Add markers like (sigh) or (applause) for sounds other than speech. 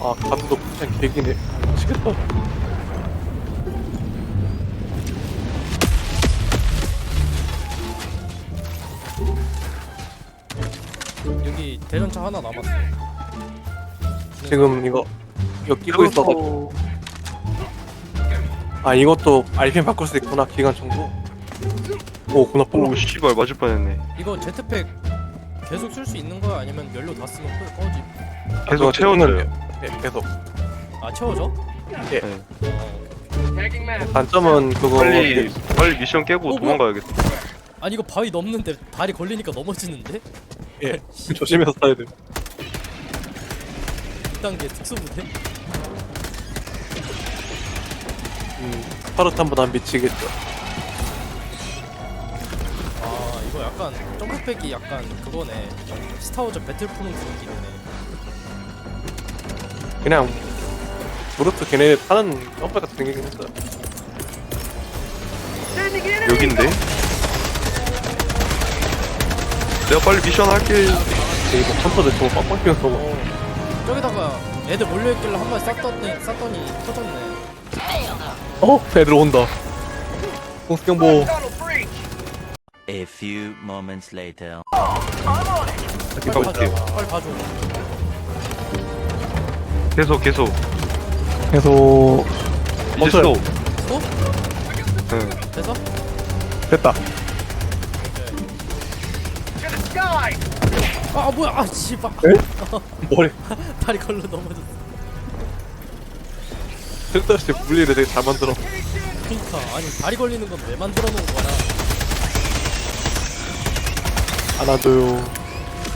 아 감독 그냥 개기네. 미치겠다 (laughs) 여기 대전차 하나 남았어. 지금 이거 이거 끼고 있어가지고. 아 이것도 RPM 바꿀 수 있구나 기간 정보. 오 구나. 빨라 오 씨발 맞을 뻔했네. 이거 제트팩 계속 쓸 수 있는 거야? 아니면 연료 다 쓰면 꺼- 꺼지? 계속 채워줘요. 네 계속. 아 채워져? 네. 단점은 그거 빨리 빨리 미션 깨고 어, 도망가야겠다 아니 이거 바위 넘는데 다리 걸리니까 넘어지는데? 예. (laughs) 조심해서 써야 돼 2단계 특수부대? 음, 스파르탄보다 미치겠죠 약간 점프팩이 약간 그거네. 스타워즈 배틀프론트 느낌이네. 그냥 브루트 걔네 타는 점프 같은 생기긴 했어요. 여긴데? 내가 빨리 미션 할게. 이거 컴퓨터 저거 빡빡 끼워서 어 저기다가 애들 몰려있길래 한 마리 쐈더니 쐈더니 터졌네. 어? 애들 온다. 공수경보 A few moments later. 빨리 봐줘 빨리 봐줘. 계속 계속. 계속. 이제. 스톱 또? 응 됐어? 됐다. 아, 아 뭐야. 아 씨발. (laughs) 머리. 다리 걸려 넘어졌어. 쓸데없이 분리를 되게 잘 만들어. 그니까. 아니 다리 걸리는 건 왜 만들어 놓은 거야 안아줘요